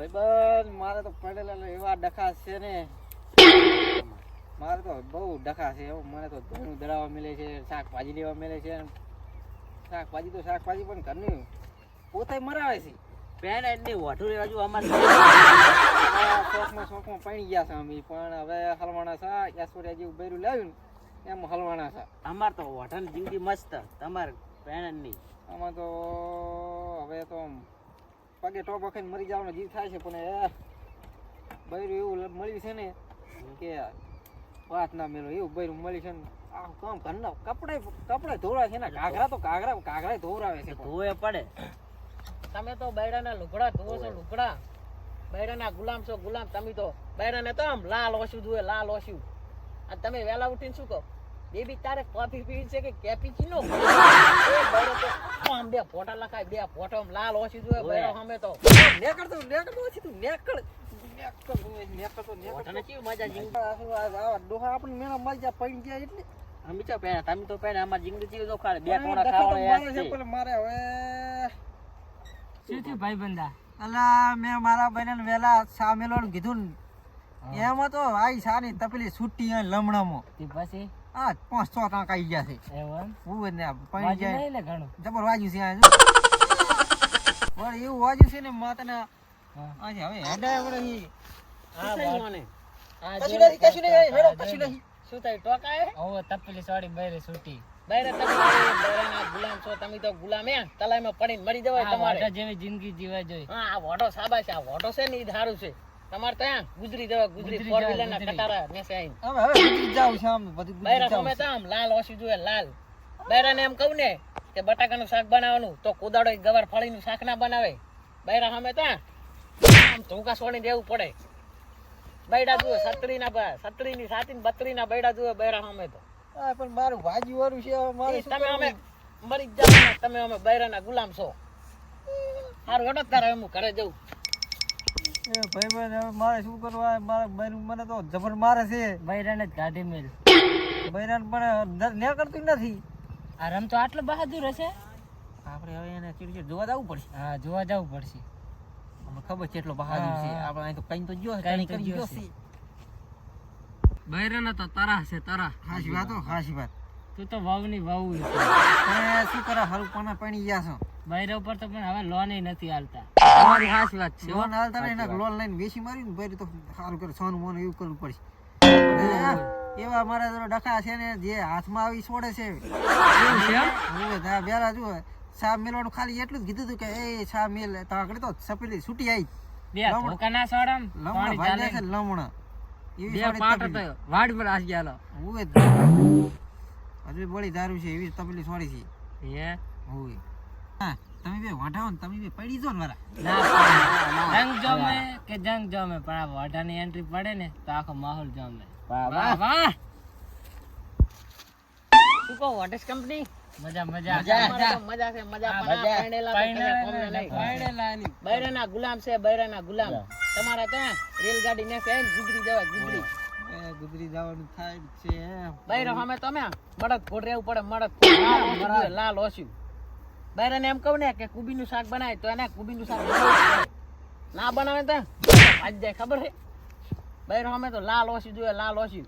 ભાઈબંધ મારે તો પડેલા એવા ડખા છે ને. મારે તો બહુ ડખા છે એવું મને તો ધોનું દળાવવા મળે છે શાકભાજી લેવા મળે છે. શાકભાજી તો શાકભાજી પણ ઘરની પોતે મરાવે છે. પેન એની વઢું લેવા જો અમારે શોખમાં શોખમાં પડી ગયા છે અમે પણ હવે હલવાણા છે જેવું બૈરું લાવ્યું ને એમ હલવાણા છે. અમાર તો વઢાની જિંદગી મસ્ત તમારે પેનની આમાં તો હવે તો પગે ટોપ વખત મરી જવાનો જીવ થાય છે પણ એ બૈરું એવું મળ્યું છે ને કે વાત ના મેળો એવું બૈરું મળ્યું છે ને આમ કામ ઘરના કપડે કપડે ધોરાય છે ને ઘાઘરા તો ઘાઘરા ઘાઘરા ધોરાવે છે ધોવે પડે. તમે તો બૈરાના લુગડા ધોવો છો લુગડા. બૈરાના ગુલામ છો ગુલામ. તમે તો બૈરાને તો આમ લાલ ઓછું ધોવે લાલ ઓછું. અને તમે વહેલા ઉઠીને શું કહો? બેબી તારે કોફી પીવી છે કે કેપીચીનો? આમ બે ફોટા લખાય બે ફોટો લાલ ઓછી જુએ બૈરો અમે તો. નેકળ તો નેકળ ઓછી તું નેકળ. મારે બહેનને વેલા સા મેલવાનું કીધું ને એમાં તો આઈ સાની તપેલી છૂટી લમણામાં. પછી? આ પાંચ છ ટાંકા આવી ગયા છે. એવું ને આ જાય. જબર વાજ્યું છે આ એવું વાજ્યું છે ને માતાને આ હવે હેડાય વળી કશું નહીં કશું નહીં હેડો કશું નહીં શું થાય ટોકાય ઓવો તપેલી સોડી બૈરે છૂટી. બૈરે તમે ગુલામ છો તમે તો ગુલામ હે. તલાઈમાં પડીને મરી જવાય તમારે. જેવી જિંદગી જીવા જોઈએ. હા આ વોટો સાબા છે આ વોટો છે ને એ ધારું છે. તમારે ત્યાં ગુજરી જવા ગુજરી ફોર વ્હીલર ના. કટારા નેસે આઈ હવે હવે ગુજરી જાવ છે આમ બધું બૈરા તમે. તો આમ લાલ ઓસી જોવે લાલ. બૈરાને એમ કહું ને કે બટાકાનું શાક બનાવવાનું તો કુદાડો ગવાર ફળીનું શાક ના બનાવે. બૈરા સામે ત્યાં આમ ધોકા સોણી દેવું પડે. બૈડા જુએ સત્રી ના સત્રી ની સાતી ને બત્રી ના બૈડા જુએ બૈરા સામે તો. પણ મારું ભાજી વાળું છે મારે તમે અમે મરી જાવ તમે અમે બૈરાના ગુલામ છો. હારું હેડો તારે હું ઘરે જવું. એ હવે મારે શું કરવા? મારા બૈરું મને તો જબર મારે છે. બૈરાને જ કાઢી મેલ. બૈરાન પણ ને કરતું નથી. આ રમતો આટલો બહાદુર હશે? આપણે હવે એને ચીડચીડ જોવા જવું પડશે. હા જોવા જવું પડશે. અમને ખબર છે એટલો બહાદુર છે. આપણે અહીં તો કઈ તો જો કંઈ કરી જો છે. બૈરાને તો તારા છે તારા. હાશી વાત હાશી વાત. તું તો વાવની વાવ તમે શું કરો હારું પાના પાણી ગયા છો? બૈરા ઉપર તો પણ હવે લોન નથી હાલતા. તમારી હાશી વાત છે લોન હાલતા નહીં ને લોન લઈને બેસી મારી ને તો સારું કરે સોનું મોનું એવું કરવું પડશે. એવા મારા જરા ડખા છે ને જે હાથમાં આવી છોડે છે. પેલા જુઓ સા મેલવાનું ખાલી એટલું જ કીધું હતું કે એ સા મેલ. તો આગળ તો સપેલી છૂટી આવી લમણ- ભાગ્યા છે વાડ પર આસ હજુ બળી દારૂ છે એવી તપેલી છોડી છે. હે? હોય. હા તમે બે વાંઢાઓ ને તમે બે પડી જો ને ના જંગ જમે કે જંગ જમે પણ આ વાઢાની એન્ટ્રી પડે ને તો આખો માહોલ જમે. વાહ, વાહ વાહ. શું કહો વોટેસ કંપની મજા મજા. મજા મજા. છે મજા. બૈરાના ગુલામ છે બૈરાના ગુલામ. તમારા ત્યાં રેલગાડી ને છે ગુજરી જવા ગુજરી. ગુજરી જવાનું થાય છે. બૈરો સામે તમે બળદ ફોડ રહેવું પડે ઓછું લાલ ઓછું બૈરાને એમ કહું ને કે કુબીનું શાક બનાય તો એને કુબીનું શાક. ના બનાવે તો આજ જાય ખબર છે? બૈરો અમે તો લાલ ઓછી જોઈએ લાલ ઓછી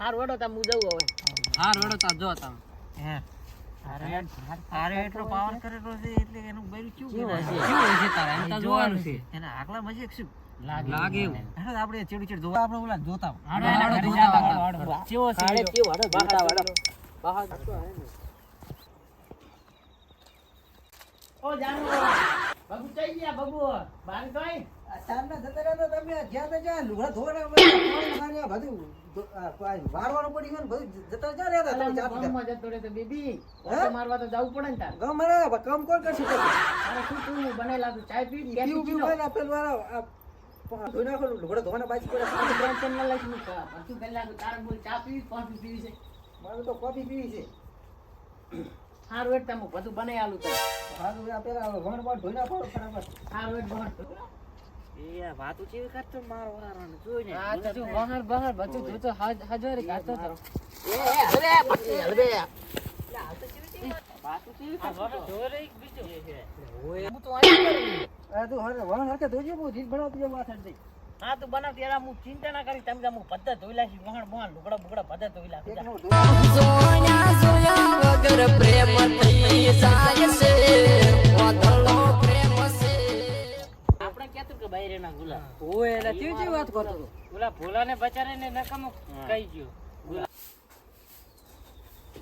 હાર વડો તમે હું જવું હવે. હાર વડો તા જો તમે હે. એટલો પાવર કરેલો છે એટલે એનું બૈરું કેવું તારે? એમ જોવાનું છે. એના આગલા મજે શું? લાગે લાગે એવું. આપણે ચેડું ચેડ જોવા આપણે ઓલા જોતા કેવો છે હડો બહાર ઓ જાનો બબુ ચાઈ ગયા બબુ? બાર કઈ? ચાંદના જતા રહ્યા તો તમે જ્યાં તો જ્યાં લુગડા ધોવાના બધું ધો- આ પાણી વારવાનું પડી ગયું બધું જતા જ્યાં રહ્યા તમે જાતે. ગામમાં જતો રહે તો બેબી મારવા તો જવું પડે ને તાર. ગામ મારા કામ કોણ કરશે પછી? શું તું બનેલા તું? ચાય પી પીવું પીવું હોય ને આ પેલું વાળા ધોઈ નાખો લુગડા ધોવાના બાજુ પડ્યા. ટેન્શન ન લઈશ હું. પાછું પહેલા તો બોલ ચા પીવી કોફી પીવી છે? મારે તો કોફી પીવી છે. સારું એટલે હું બધું બનાવી આલું તને. હું તો બનાવ ત્યારે હું ચિંતા ના કરી. તમે હું પદ્ધત ધોઈ લાશી વહાણ વહાણ લુગડા બુગડા પદ્ધત ધોઈ લાશી આપણે ગુલા ઓય એટલે કેવી કેવી વાત કરતો હતો. ઓલા ભોલાને બચારે ને નકામો કહી ગયો.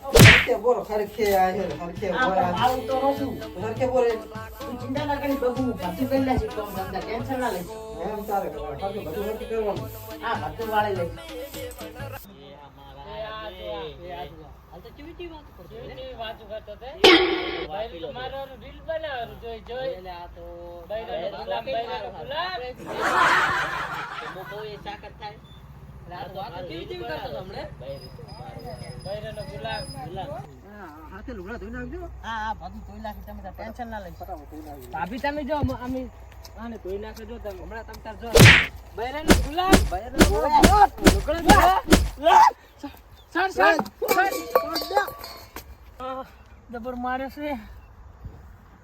હરખે બોલો હરખે આ છે હરખે બોરા. આવું તો રોશું હરખે બોરે. ચિંતા ના કરી બગુ ભરતી કરી લાશી તો ધંધા ટેન્શન ના લઈશ. એમ તારે હરખે બધું હરખે કરવાનું. હા બધું વાળી લઈશ. હાલ તો લાખી તમે ટેન્શન ના લઈશ ભાભી તમે જો અમે- આને ધોઈ તમે હમણાં તમે જો બૈરાનો ગુલામ બૈરાનો ગુલામ. સર સર સર મારે છે.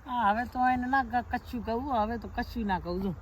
હા હવે તો એને ના કચ્છું કહું હવે તો કચ્છું ના કહું છું.